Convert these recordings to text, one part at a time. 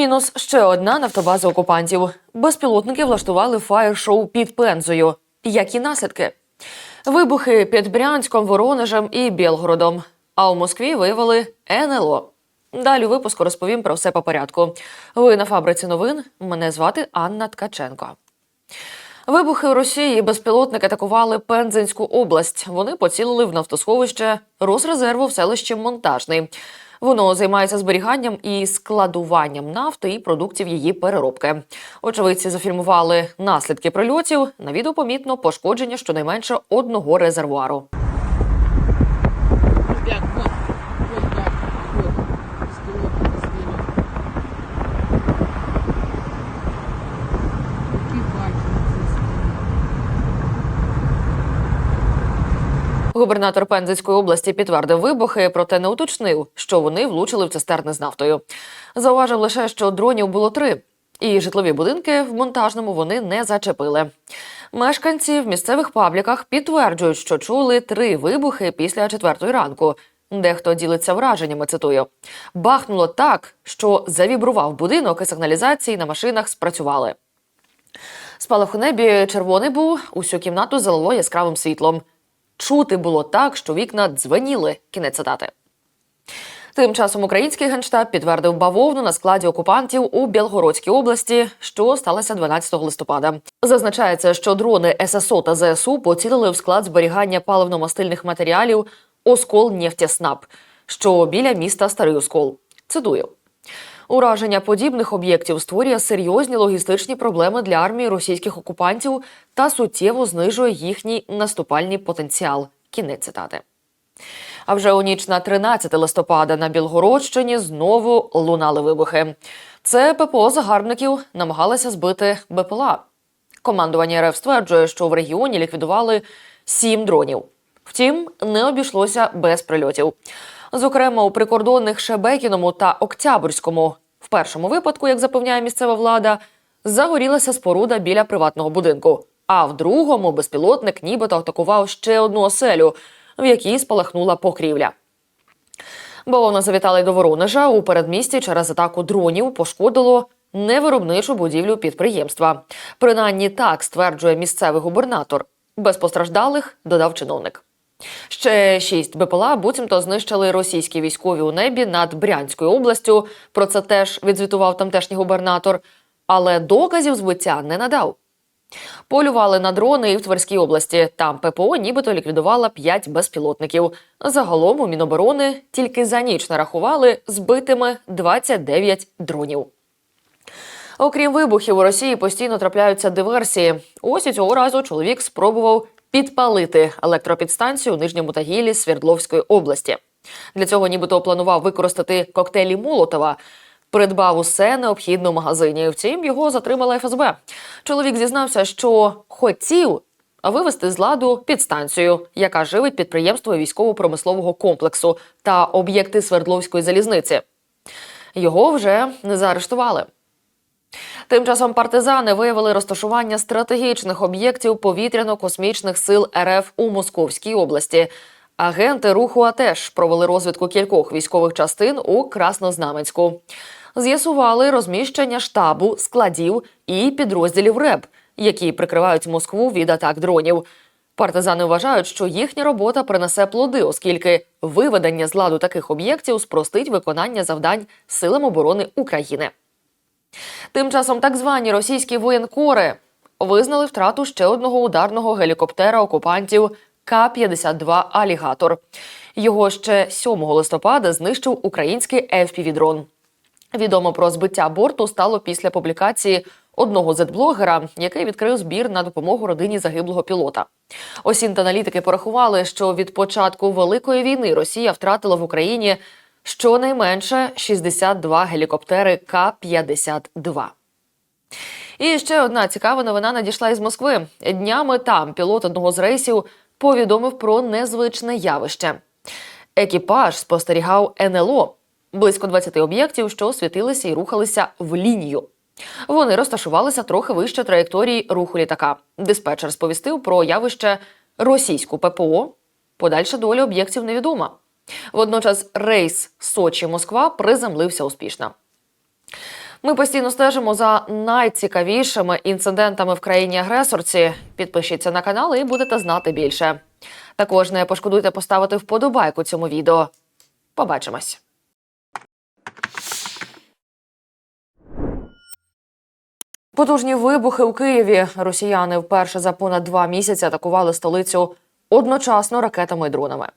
Мінус ще одна нафтобаза окупантів. Безпілотники влаштували фаєр-шоу під Пензою. Які наслідки? Вибухи під Брянськом, Воронежем і Білгородом. А у Москві виявили НЛО. Далі у випуску розповім про все по порядку. Ви на фабриці новин. Мене звати Анна Ткаченко. Вибухи у Росії безпілотники атакували Пензенську область. Вони поцілили в нафтосховище Росрезерву в селищі Монтажний. Воно займається зберіганням і складуванням нафти і продуктів її переробки. Очевидці зафільмували наслідки прильотів. На відео помітно пошкодження щонайменше одного резервуару. Губернатор Пензенської області підтвердив вибухи, проте не уточнив, що вони влучили в цистерни з нафтою. Зауважив лише, що дронів було три, і житлові будинки в монтажному вони не зачепили. Мешканці в місцевих пабліках підтверджують, що чули три вибухи після четвертої ранку. Дехто ділиться враженнями. Цитую: бахнуло так, що завібрував будинок, і сигналізації на машинах спрацювали. Спалах у небі червоний був, усю кімнату залило яскравим світлом. Чути було так, що вікна дзвеніли. Кінець цитати. Тим часом український генштаб підтвердив бавовну на складі окупантів у Білгородській області, що сталося 12 листопада. Зазначається, що дрони ССО та ЗСУ поцілили в склад зберігання паливно-мастильних матеріалів Оскол Нефтєснаб, що біля міста Старий Оскол. Цитую. Ураження подібних об'єктів створює серйозні логістичні проблеми для армії російських окупантів та суттєво знижує їхній наступальний потенціал. Кінець цитати. А вже у ніч на 13 листопада на Білгородщині знову лунали вибухи. Це ППО загарбників намагалися збити БПЛА. Командування РФ стверджує, що в регіоні ліквідували сім дронів. Втім, не обійшлося без прильотів. Зокрема, у прикордонних Шебекіному та Октябрьському. В першому випадку, як запевняє місцева влада, загорілася споруда біля приватного будинку. А в другому безпілотник нібито атакував ще одну оселю, в якій спалахнула покрівля. Бавовна завітала й до Воронежа у передмісті через атаку дронів пошкодило невиробничу будівлю підприємства. Принаймні так стверджує місцевий губернатор. Без постраждалих додав чиновник. Ще шість БПЛА буцімто знищили російські військові у небі над Брянською областю. Про це теж відзвітував тамтешній губернатор. Але доказів збиття не надав. Полювали на дрони і в Тверській області. Там ППО нібито ліквідувала п'ять безпілотників. Загалом у Міноборони тільки за ніч нарахували збитими 29 дронів. Окрім вибухів, у Росії постійно трапляються диверсії. Ось і цього разу чоловік спробував підпалити електропідстанцію у нижньому Тагілі Свердловської області. Для цього нібито планував використати коктейлі Молотова. Придбав усе необхідне в магазині. Втім, його затримала ФСБ. Чоловік зізнався, що хотів вивести з ладу підстанцію, яка живить підприємство військово-промислового комплексу та об'єкти Свердловської залізниці. Його вже не заарештували. Тим часом партизани виявили розташування стратегічних об'єктів повітряно-космічних сил РФ у Московській області. Агенти руху АТЕШ провели розвідку кількох військових частин у Краснознаменську. З'ясували розміщення штабу, складів і підрозділів РЕБ, які прикривають Москву від атак дронів. Партизани вважають, що їхня робота принесе плоди, оскільки виведення з ладу таких об'єктів спростить виконання завдань силам оборони України. Тим часом так звані російські воєнкори визнали втрату ще одного ударного гелікоптера окупантів К-52 Алігатор. Його ще 7 листопада знищив український FPV-дрон. Відомо про збиття борту стало після публікації одного зетблогера, який відкрив збір на допомогу родині загиблого пілота. Осінт-аналітики порахували, що від початку великої війни Росія втратила в Україні щонайменше 62 гелікоптери К-52. І ще одна цікава новина надійшла із Москви. Днями там пілот одного з рейсів повідомив про незвичне явище. Екіпаж спостерігав НЛО близько 20 об'єктів, що світилися і рухалися в лінію. Вони розташувалися трохи вище траєкторії руху літака. Диспетчер сповістив про явище російську ППО. Подальша доля об'єктів невідома. Водночас рейс Сочі Москва приземлився успішно. Ми постійно стежимо за найцікавішими інцидентами в країні агресорці. Підпишіться на канал і будете знати більше. Також не пошкодуйте поставити вподобайку цьому відео. Побачимось. Потужні вибухи у Києві. Росіяни вперше за понад два місяці атакували столицю одночасно ракетами і дронами.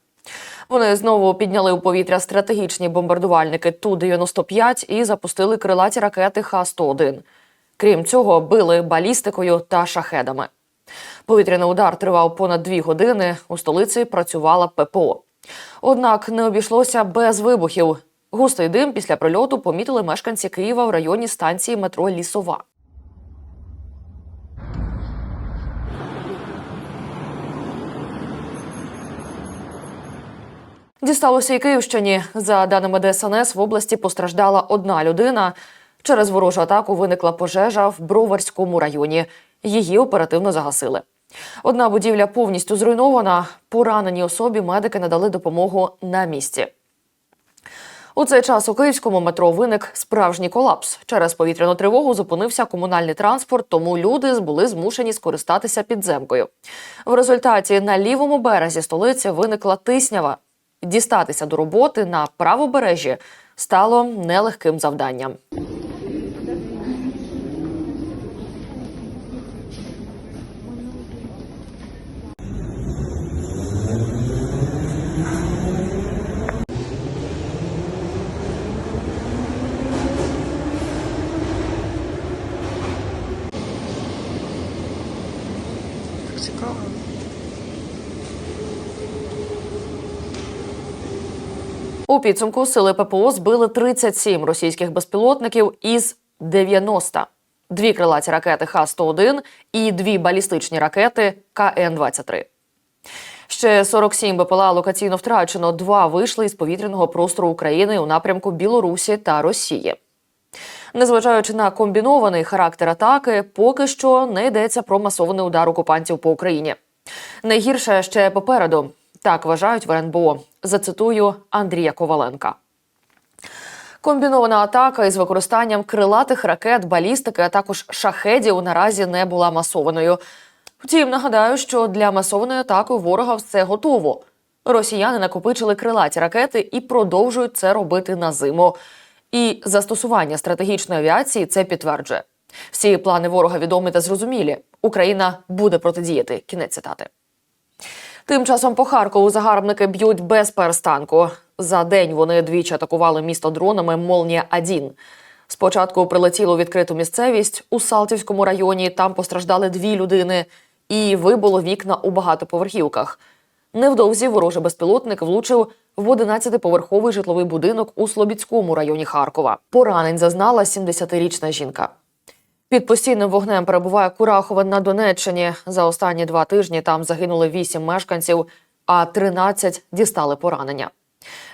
Вони знову підняли у повітря стратегічні бомбардувальники Ту-95 і запустили крилаті ракети Х-101. Крім цього, били балістикою та шахедами. Повітряний удар тривав понад дві години. У столиці працювала ППО. Однак не обійшлося без вибухів. Густий дим після прильоту помітили мешканці Києва в районі станції метро Лісова. Дісталося і Київщині. За даними ДСНС, в області постраждала одна людина. Через ворожу атаку виникла пожежа в Броварському районі. Її оперативно загасили. Одна будівля повністю зруйнована. Пораненій особі медики надали допомогу на місці. У цей час у київському метро виник справжній колапс. Через повітряну тривогу зупинився комунальний транспорт, тому люди були змушені скористатися підземкою. В результаті на лівому березі столиці виникла тиснява. Дістатися до роботи на правобережжі стало нелегким завданням. У підсумку сили ППО збили 37 російських безпілотників із 90. Дві крилаті ракети Х-101 і дві балістичні ракети КН-23. Ще 47 БПЛА локаційно втрачено. Два вийшли із повітряного простору України у напрямку Білорусі та Росії. Незважаючи на комбінований характер атаки, поки що не йдеться про масований удар окупантів по Україні. Найгірше ще попереду. Так вважають в РНБО. Зацитую Андрія Коваленка. Комбінована атака із використанням крилатих ракет, балістики, а також шахедів наразі не була масованою. Втім, нагадаю, що для масованої атаки ворога все готово. Росіяни накопичили крилаті ракети і продовжують це робити на зиму. І застосування стратегічної авіації це підтверджує. Всі плани ворога відомі та зрозумілі. Україна буде протидіяти. Кінець цитати. Тим часом по Харкову загарбники б'ють без перестанку. За день вони двічі атакували місто дронами Молнія 1 Спочатку прилетіло відкриту місцевість у Салтівському районі. Там постраждали дві людини і вибило вікна у багатоповерхівках. Невдовзі ворожий безпілотник влучив в 11-поверховий житловий будинок у Слобідському районі Харкова. Поранень зазнала 70-річна жінка. Під постійним вогнем перебуває Курахове на Донеччині. За останні два тижні там загинули вісім мешканців, а 13 дістали поранення.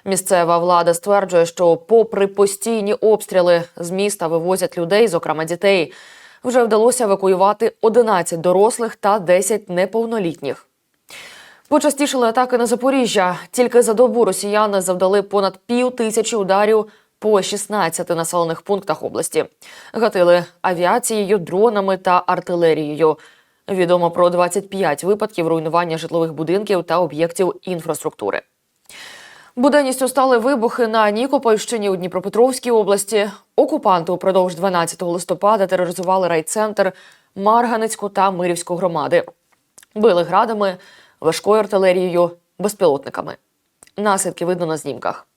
Місцева влада стверджує, що, попри постійні обстріли, з міста вивозять людей, зокрема дітей. Вже вдалося евакуювати 11 дорослих та 10 неповнолітніх. Почастішили атаки на Запоріжжя. Тільки за добу росіяни завдали понад пів тисячі ударів по 16 населених пунктах області. Гатили авіацією, дронами та артилерією. Відомо про 25 випадків руйнування житлових будинків та об'єктів інфраструктури. Буденністю стали вибухи на Нікопольщині у Дніпропетровській області. Окупанти упродовж 12 листопада тероризували райцентр Марганецьку та Мирівську громади. Били градами, важкою артилерією, безпілотниками. Наслідки видно на знімках.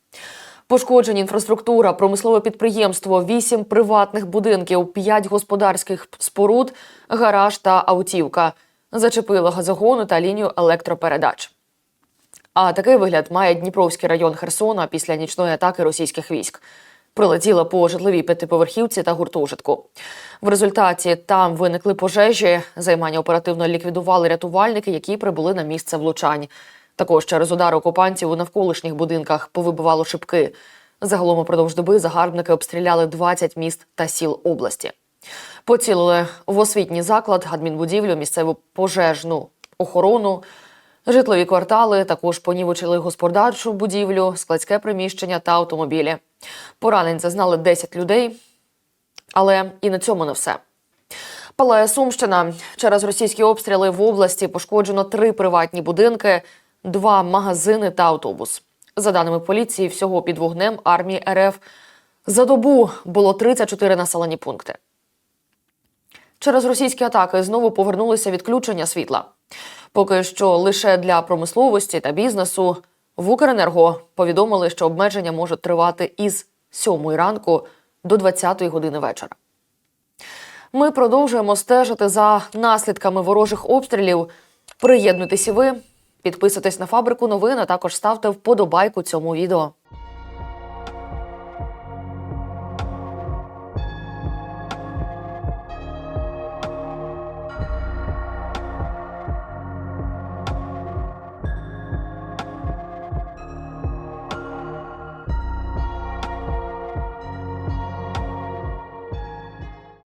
Пошкоджені інфраструктура, промислове підприємство, вісім приватних будинків, п'ять господарських споруд, гараж та автівка. Зачепило газогону та лінію електропередач. А такий вигляд має Дніпровський район Херсона після нічної атаки російських військ. Прилетіла по житловій п'ятиповерхівці та гуртожитку. В результаті там виникли пожежі. Займання оперативно ліквідували рятувальники, які прибули на місце влучань. Також через удари окупантів у навколишніх будинках повибивало шибки. Загалом упродовж доби загарбники обстріляли 20 міст та сіл області. Поцілили в освітній заклад, адмінбудівлю, місцеву пожежну охорону, житлові квартали. Також понівечили господарчу будівлю, складське приміщення та автомобілі. Поранень зазнали 10 людей. Але і на цьому не все. Палає Сумщина. Через російські обстріли в області пошкоджено три приватні будинки, два магазини та автобус. За даними поліції, всього під вогнем армії РФ за добу було 34 населені пункти. Через російські атаки знову повернулися відключення світла. Поки що лише для промисловості та бізнесу в Укренерго повідомили, що обмеження можуть тривати із 7 ранку до 20 години вечора. Ми продовжуємо стежити за наслідками ворожих обстрілів. Приєднуйтесь і ви, підписуйтесь на фабрику новин, а також ставте вподобайку цьому відео.